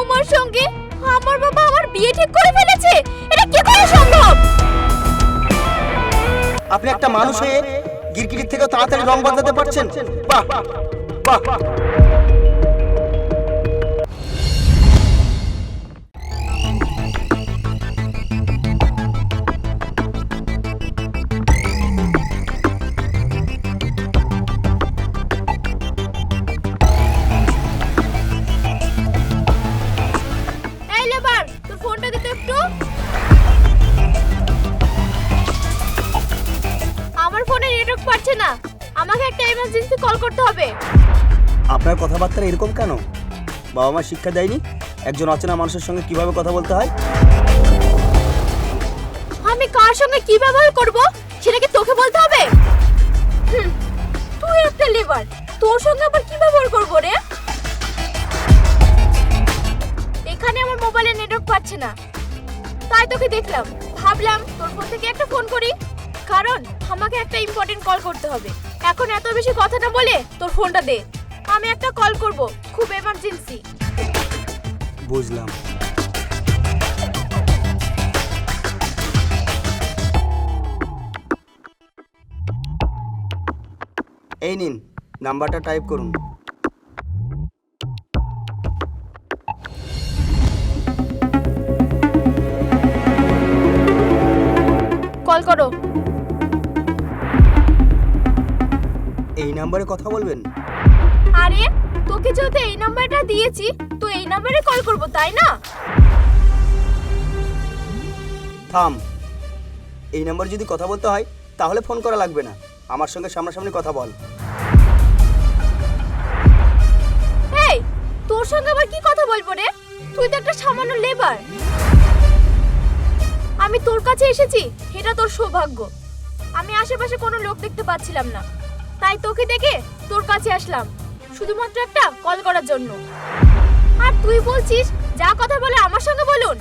তোমার সঙ্গে আমার বাবা আমার বিয়ে ঠিক করে ফেলেছে? এটা কি করে সম্ভব? আপনি একটা মানুষ হয়ে গিরগিরির থেকে তাড়াতাড়ি রং বদলাতে পারছেন? বাহ বাহ। আপনার কথাবার্তা এরকম কেন? বাবা মা শিক্ষা দেয়নি? একজন অচেনা মানুষের সঙ্গে কীভাবে কথা বলতে হয়? আমি কার সঙ্গে কি ব্যবহার করব? সেটা কি তোকে বলতে হবে? তুই একটা লেবার। তোর সঙ্গে আবার কি ব্যবহার করব রে? এখানে আমার মোবাইলে নেটওয়ার্ক পাচ্ছে না। তাই তোকে দেখলাম। ভাবলাম তোর ফোন থেকে একটা ফোন করি। কারণ আমাকে একটা ইম্পর্টেন্ট কল করতে হবে। এখন এত বেশি কথা না বলে তোর ফোনটা দে। আমি একটা কল করব। খুব এমার্জেন্সি বুঝলাম। এই নিন নাম্বারটা টাইপ করুন। কল করো। এই নাম্বারে কথা বলবেন? আরে তোকে যেহেতু এই নাম্বারটা দিয়েছি তো এই নাম্বারে কল করব তাই না? থাম। এই নাম্বারে যদি কথা বলতে হয় তাহলে ফোন করা লাগবে না। আমার সঙ্গে সামনাসামনি কথা বল। এই তোর সঙ্গে আবার কি কথা বলব রে? তুই তো একটা সামান্য লেবার আমি তোর কাছে এসেছি এটা তোর সৌভাগ্য। আমি আশেপাশে কোনো লোক দেখতে পাচ্ছিলাম না। তাই তোকে দেখে তোর কাছে আসলাম। শুধুমাত্র একটা কল করার জন্য। আর তুই বলছিস যা কথা বলে আমার সঙ্গে বলুন।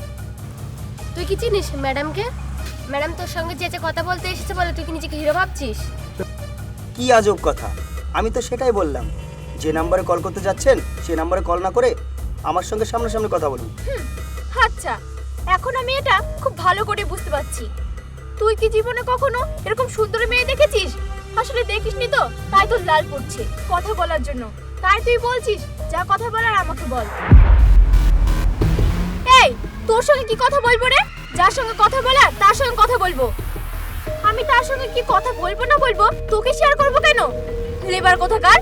তুই কি চিনিস ম্যাডামকে? ম্যাডাম তোর সঙ্গে যে যে কথা বলতে এসেছে বলে তুই কি নিজেকে হিরো ভাবছিস? কি আজব কথা। আমি তো সেটাই বললাম। যে নাম্বারে কল করতে যাচ্ছেন সে নাম্বারে কল না করে আমার সঙ্গে সামনাসামনি কথা বলুন। হুম, আচ্ছা। এখন আমি এটা খুব ভালো করে বুঝতে পারছি। তুই কি জীবনে কখনো এরকম সুন্দর মেয়ে দেখেছিস? আসলে দেখিসনি তো তাই তোর লাল পড়ছে কথা বলার জন্য। তাই তুই বলছিস যা কথা বলার আমাকে বল। এই তোর সঙ্গে কি কথা বলব রে? যার সঙ্গে কথা বলার তার সঙ্গে কথা বলব। আমি তার সঙ্গে কি কথা বলব না বলব তোকে শেয়ার করব কেন? লেবার কোথাকার?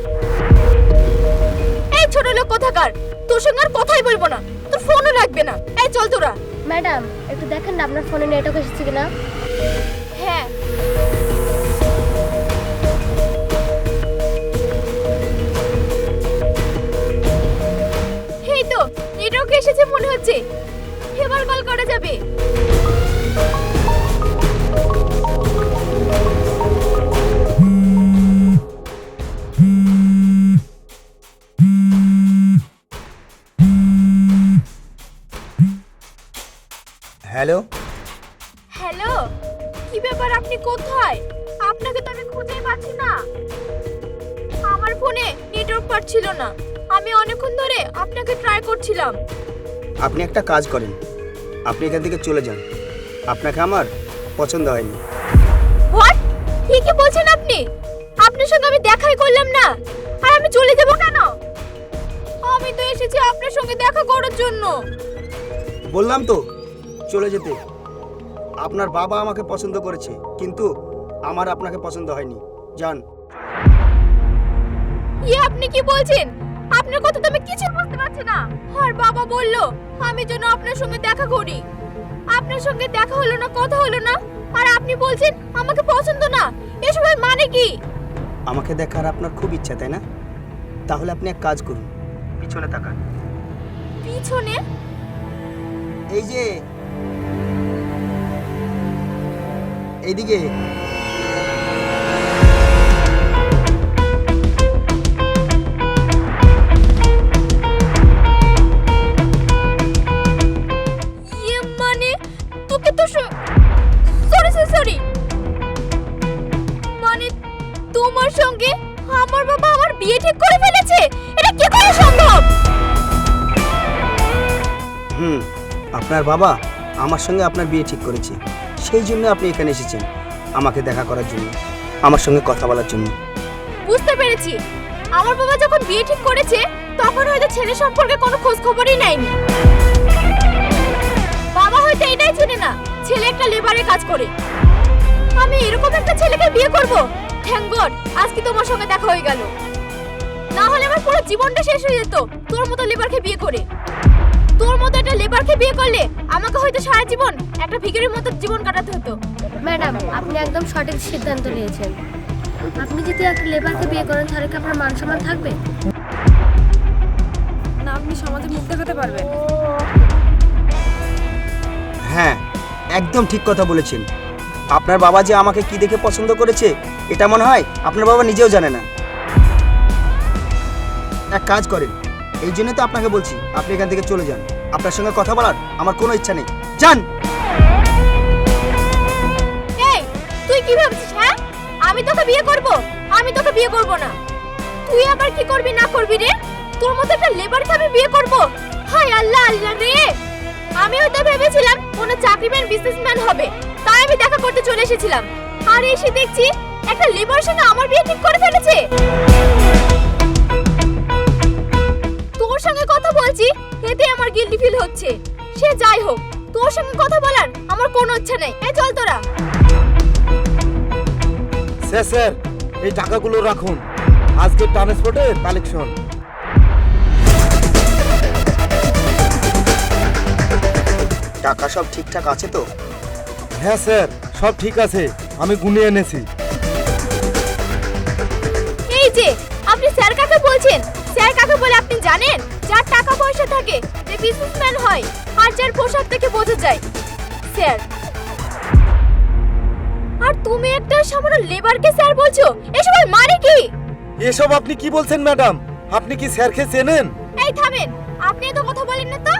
এই ছোট লোক কোথাকার? তোর সঙ্গে আর কথাই বলব না। তোর ফোনও লাগবে না। এই চল তোরা। ম্যাডাম একটু দেখেন না আপনার ফোনে নেটওয়ার্ক এসেছে কিনা। হ্যাঁ হ্যালো? হ্যালো? কি ব্যাপার আপনি কোথায়? আপনাকে তো আমি খুঁজেই পাচ্ছি না। আমার ফোনে নেটওয়ার্ক পাচ্ছিল না। আমি অনেকক্ষণ ধরে আপনাকে ট্রাই করছিলাম। আপনি একটা কাজ করেন। আপনি এখান থেকে চলে যান। আপনাকে আমার পছন্দ হয়নি। হোয়াট কি বলছেন আপনি। আপনার সঙ্গে আমি দেখাই করলাম না। আর আমি চলে যাব কেন? আমি তো এসেছি আপনার সঙ্গে দেখা করার জন্য। বললাম তো চলে যেতে। আপনার বাবা আমাকে পছন্দ করেছে কিন্তু আমার আপনাকে পছন্দ হয়নি। যান। ইয়ে আপনি কি বলছেন? আপনার কথা তো আমি কিছু বুঝতে পারছি না। আর বাবা বলল আমি যেন আপনার সঙ্গে দেখা করি। আপনার সঙ্গে দেখা হলো না কথা হলো না আর আপনি বলছেন আমাকে পছন্দ না। এসবের মানে কি? আমাকে দেখার আপনার খুব ইচ্ছা তাই না? তাহলে আপনি এক কাজ করুন পিছনে তাকান। পিছনে? এই যে এইদিকে ইয়ে মানে? তোকে তো সরি সরি সরি। মানে তোমার সঙ্গে আমার বাবা আমার বিয়ে ঠিক করে ফেলেছে? এটা কি করে সম্ভব? আপনার বাবা আমার সঙ্গে আপনার বিয়ে ঠিক করেছে। সেই জন্য আপনি এখানে এসেছেন, আমাকে দেখা করার জন্য, আমার সঙ্গে কথা বলার জন্য। বুঝতে পেরেছি। আমার বাবা যখন বিয়ে ঠিক করেছে, তখন হয়তো ছেলে সম্পর্কে কোনো খোঁজ খবরই নেয়নি। বাবা হয়তো এটাই চেনে না, ছেলে একটা লেবারে কাজ করে। আমি এরকম একটা ছেলেকে বিয়ে করব? থ্যাংক গড, আজকে তোমার সঙ্গে দেখা হয়ে গেল। না হলে আমার পুরো জীবনটা শেষ হয়ে যেত, তোর মতো লেবারকে বিয়ে করে। তোর মতো একটা লেবারকে বিয়ে করলে আমাকে হয়তো সারা জীবন একটা ভিখারির মতো জীবন কাটাতে হতো। ম্যাডাম আপনি একদম সঠিক সিদ্ধান্ত নিয়েছেন। আপনি যদি একটা লেবারকে বিয়ে করেন তাহলে কি আপনার মান সম্মান থাকবে? না আপনি সমাজে মুখ দেখাতে পারবেন। হ্যাঁ একদম ঠিক কথা বলেছেন। আপনার বাবা যে আমাকে কি দেখে পছন্দ করেছে এটা মনে হয় আপনার বাবা নিজেও জানে না। এক কাজ করেন এই জন্য তো আপনাকে বলছি, আপনি এখান থেকে চলে যান। আপনার সঙ্গে কথা বলার আমার কোনো ইচ্ছা নেই। যান! এই, তুই কি ভাবছিস হ্যাঁ? আমি তোকে বিয়ে করব, আমি তোকে বিয়ে করব না। তুই আবার কি করবি, না করবি রে? তোর মতো একটা লেবারকে আমি বিয়ে করব? হায় আল্লাহ আল্লাহ রে! আমি হয়তো ভেবেছিলাম কোনো চাকরিম্যান বিজনেসম্যান হবে। তাই আমি দেখা করতে চলে এসেছিলাম। আর এসে দেখছি, একটা লেবারের সঙ্গে আমার বিয়ে ঠিক করে ফেলেছে। তোর সঙ্গে কথা বলছি এতে আমার গিল্টি ফিল হচ্ছে। সে যাই হোক তোর সঙ্গে কথা বলার আমার কোনো ইচ্ছা নেই। এই চল তোরা। স্যার স্যার এই টাকাগুলো রাখুন। আজকে ট্রান্সপোর্টের কালেকশন টাকা সব ঠিকঠাক আছে তো? হ্যাঁ স্যার সব ঠিক আছে। আমি গুনে এনেছি। জানেন যার টাকা পয়সা থাকে যে বিজনেসম্যান হয় আর যার পোশাক থেকে বোঝা যায়। স্যার। আর তুমি একটা সামান্য লেবারকে স্যার বলছো? এসব মানে কি? এসব আপনি কি বলছেন ম্যাডাম? আপনি কি স্যারকে চেনেন? এই থামেন আপনি এত কথা বলেন না তো।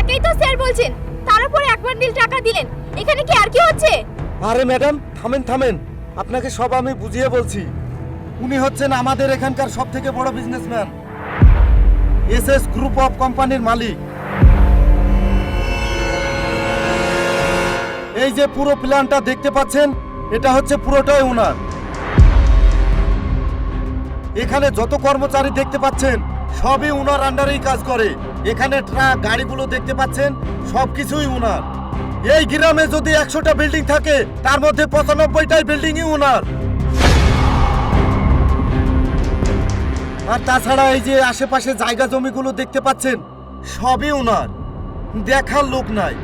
একেই তো স্যার বলছেন তার উপর এক বান্ডিল টাকা দিলেন এখানে কি আর কি হচ্ছে? আরে ম্যাডাম থামেন থামেন আপনাকে সব আমি বুঝিয়ে বলছি। উনি হচ্ছেন আমাদের এখানকার সব থেকে বড় businessman S S group of কোম্পানির মালিক। এই যে পুরো প্ল্যানটা দেখতে পাচ্ছেন, এটা হচ্ছে পুরোটাই ওনার এখানে যত কর্মচারী দেখতে পাচ্ছেন, সবই উনার আন্ডারেই কাজ করে। এখানে ট্রাক, গাড়িগুলো দেখতে পাচ্ছেন সব কিছুই উনার। এই গ্রামে যদি একশোটা বিল্ডিং থাকে, তার মধ্যে পঁচানব্বইটাই বিল্ডিংই উনার। আর তাছাড়া এই যে আশেপাশে জায়গা জমিগুলো দেখতে পাচ্ছেন, সবই ওনার দেখার লোক নাই।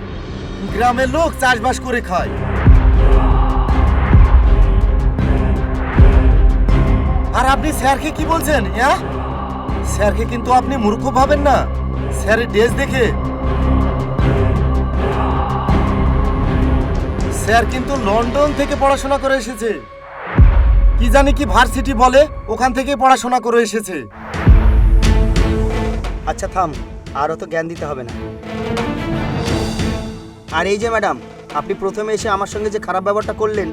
গ্রামের লোক চাষবাস করে খায়। আর আপনি স্যারকে কি বলছেন হ্যাঁ স্যারকে কিন্তু আপনি মূর্খ ভাবেন না। স্যারের ড্রেস দেখে। স্যার কিন্তু লন্ডন থেকে পড়াশোনা করে এসেছে। কি জানি কি ভার্সিটি বলে, ওখান থেকে পড়াশোনা করে এসেছে। আচ্ছা থাম, আরও তো জ্ঞান দিতে হবে না। আর এই যে ম্যাডাম, আপনি প্রথমে এসে আমার সঙ্গে যে খারাপ ব্যবহারটা করলেন,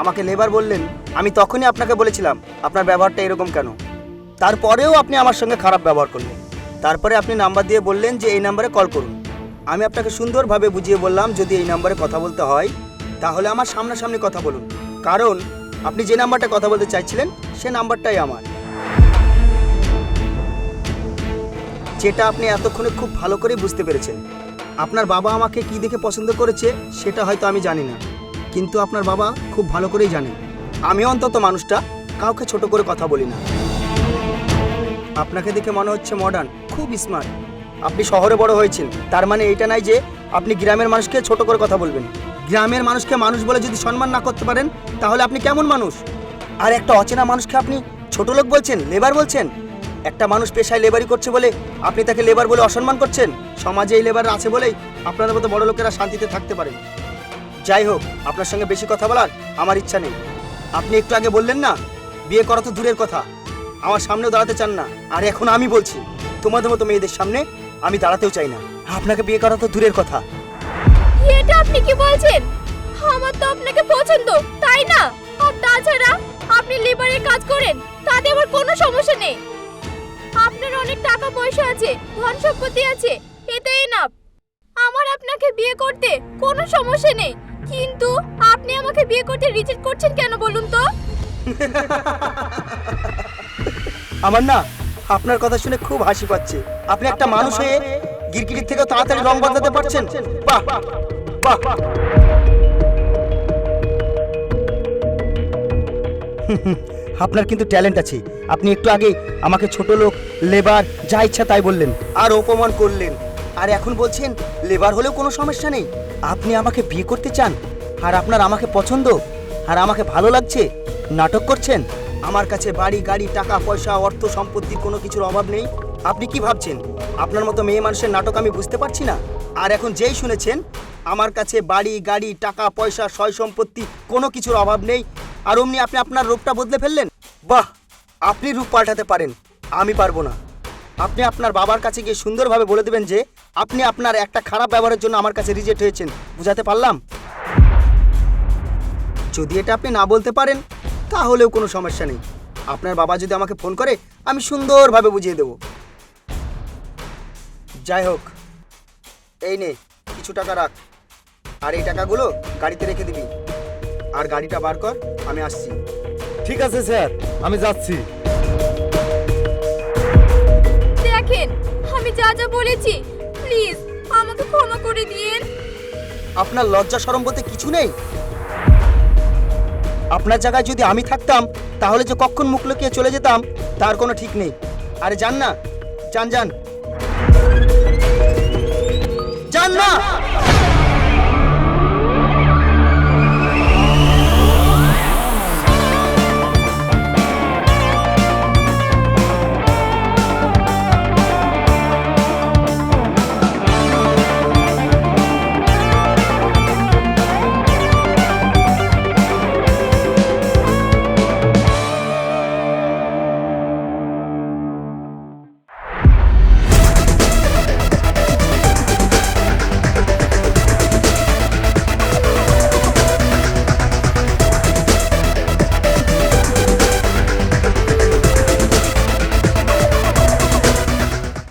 আমাকে লেবার বললেন, আমি তখনই আপনাকে বলেছিলাম, আপনার ব্যবহারটা এরকম কেন? তারপরেও আপনি আমার সঙ্গে খারাপ ব্যবহার করলেন। তারপরে আপনি নাম্বার দিয়ে বললেন যে এই নাম্বারে কল করুন। আমি আপনাকে সুন্দরভাবে বুঝিয়ে বললাম, যদি এই নাম্বারে কথা বলতে হয়, তাহলে আমার সামনাসামনি কথা বলুন। কারণ আপনি যে নাম্বারটা কথা বলতে চাইছিলেন, সে নাম্বারটাই আমার। যেটা আপনি এতক্ষণে খুব ভালো করে বুঝতে পেরেছেন। আপনার বাবা আমাকে কি দেখে পছন্দ করেছে, সেটা হয়তো আমি জানি না। কিন্তু আপনার বাবা খুব ভালো করেই জানে। আমি অন্তত মানুষটা, কাউকে ছোট করে কথা বলি না। আপনাকে দেখে মনে হচ্ছে মডার্ন খুব স্মার্ট আপনি শহরে বড় হয়েছেন, তার মানে এটা নাই যে আপনি গ্রামের মানুষকে ছোট করে কথা বলবেন। গ্রামের মানুষকে মানুষ বলে যদি সম্মান না করতে পারেন, তাহলে আপনি কেমন মানুষ? আর একটা অচেনা মানুষকে আপনি ছোট লোক বলছেন, লেবার বলছেন? একটা মানুষ পেশায় লেবারি করছে বলে আপনি তাকে লেবার বলে অসম্মান করছেন? সমাজে এই লেবার আছে বলেই আপনাদের মতো বড় লোকেরা শান্তিতে থাকতে পারেন যাই হোক, আপনার সঙ্গে বেশি কথা বলার আমার ইচ্ছা নেই। আপনি একটু আগে বললেন না, বিয়ে করা তো দূরের কথা। আমার সামনেও দাঁড়াতে চান না। আর এখন আমি বলছি, তোমাদের মতো মেয়েদের সামনে আমি দাঁড়াতেও চাই না। আপনাকে বিয়ে করা তো দূরের কথা। এটা আপনি কি বলছেন? আমার তো আপনাকে পছন্দ, তাই না? আর তাছাড়া আপনি লিভারের কাজ করেন, তাতে আমার কোনো সমস্যা নেই। আপনার অনেক টাকা পয়সা আছে, ধন সম্পত্তি আছে এতেই না আমার আপনাকে বিয়ে করতে কোনো সমস্যা নেই, কিন্তু আপনি আমাকে বিয়ে করতে রিজেক্ট করছেন কেন বলুন তো? আমার না, আপনার কথা শুনে খুব হাসি পাচ্ছে। আপনি একটা মানুষ হয়ে গিরগিটির থেকে তাড়াতাড়ি রং বদলাতে পারছেন? বাহ! আপনার কিন্তু ট্যালেন্ট আছে। আপনি একটু আগে আমাকে ছোট লোক, লেবার, যা ইচ্ছা তাই বললেন। আর অপমান করলেন। আর এখন বলছেন, লেবার হলেও কোনো সমস্যা নেই। আপনি আমাকে বিয়ে করতে চান, আর আপনার আমাকে পছন্দ, আর আমাকে ভালো লাগছে, নাটক করছেন, আমার কাছে বাড়ি, গাড়ি, টাকা, পয়সা, অর্থ, সম্পত্তির কোনো কিছুর অভাব নেই। আপনি কি ভাবছেন? আপনার মতো মেয়ে মানুষের নাটক আমি বুঝতে পারছি না। আর এখন যেই শুনেছেন আমার কাছে বাড়ি, গাড়ি, টাকা, পয়সা, সয় সম্পত্তি কোনো কিছুর অভাব নেই। আর অমনি আপনি আপনার রূপটা বদলে ফেললেন? বাহ! আপনি রূপ পাল্টাতে পারেন। আমি পারব না। আপনি আপনার বাবার কাছে গিয়ে সুন্দরভাবে বলে দেবেন যে, আপনি আপনার একটা খারাপ ব্যবহারের জন্য আমার কাছে রিজেক্ট হয়েছেন। বুঝাতে পারলাম? যদি এটা আপনি না বলতে পারেন, তাহলেও কোনো সমস্যা নেই। আপনার বাবা যদি আমাকে ফোন করে, আমি সুন্দরভাবে বুঝিয়ে দেব। যাই হোক, এই নে, কিছু টাকা রাখ। আর এই টাকাগুলো গাড়িতে রেখে দিবি। আর গাড়িটা বার কর আমি আসছি। ঠিক আছে স্যার। আমি যাচ্ছি। দেখেন আমি যা যা বলেছি প্লিজ আমাকে ক্ষমা করে দিন আপনার লজ্জা সরম বলতে কিছু নেই? আপনার জায়গায় যদি আমি থাকতাম তাহলে যে কখন মুখ লুকিয়ে চলে যেতাম তার কোনো ঠিক নেই। আরে যান না যান যান। যান না!